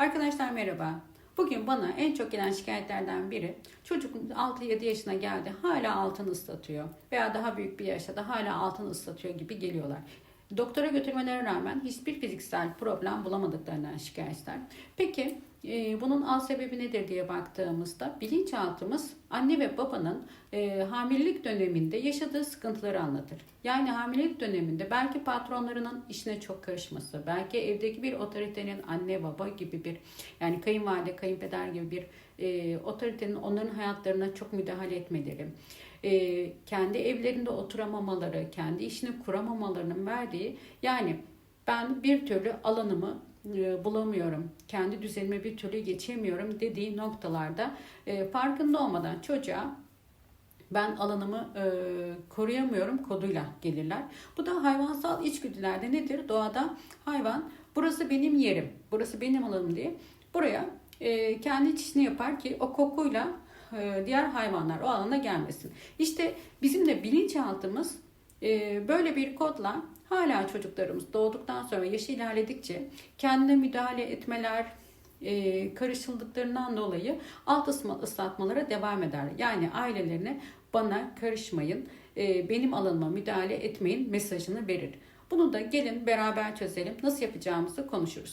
Arkadaşlar merhaba. Bugün bana en çok gelen şikayetlerden biri çocuk 6-7 yaşına geldi hala altını ıslatıyor veya daha büyük bir yaşta da hala altını ıslatıyor gibi geliyorlar. Doktora götürmelerine rağmen hiçbir fiziksel problem bulamadıklarından şikayetler. Peki bunun alt sebebi nedir diye baktığımızda bilinçaltımız anne ve babanın e, hamilelik döneminde yaşadığı sıkıntıları anlatır. Yani hamilelik döneminde belki patronlarının işine çok karışması, belki evdeki bir otoritenin anne baba gibi bir yani kayınvalide, kayınpeder gibi bir e, otoritenin onların hayatlarına çok müdahale etmeleri, e, kendi evlerinde oturamamaları, kendi işini kuramamalarının verdiği yani ben bir türlü alanımı bulamıyorum, kendi düzenime bir türlü geçemiyorum dediği noktalarda e, farkında olmadan çocuğa ben alanımı e, koruyamıyorum koduyla gelirler. Bu da hayvansal içgüdülerde nedir? Doğada hayvan burası benim yerim, burası benim alanım diye buraya e, kendi çişini yapar ki o kokuyla e, diğer hayvanlar o alana gelmesin. İşte bizim de bilinçaltımız e, böyle bir kodla hala çocuklarımız doğduktan sonra yaşı ilerledikçe kendine müdahale etmeler, e, karışıldıklarından dolayı alt ıslatmalara devam eder. Yani ailelerine bana karışmayın, e, benim alanıma müdahale etmeyin mesajını verir. Bunu da gelin beraber çözelim. Nasıl yapacağımızı konuşuruz.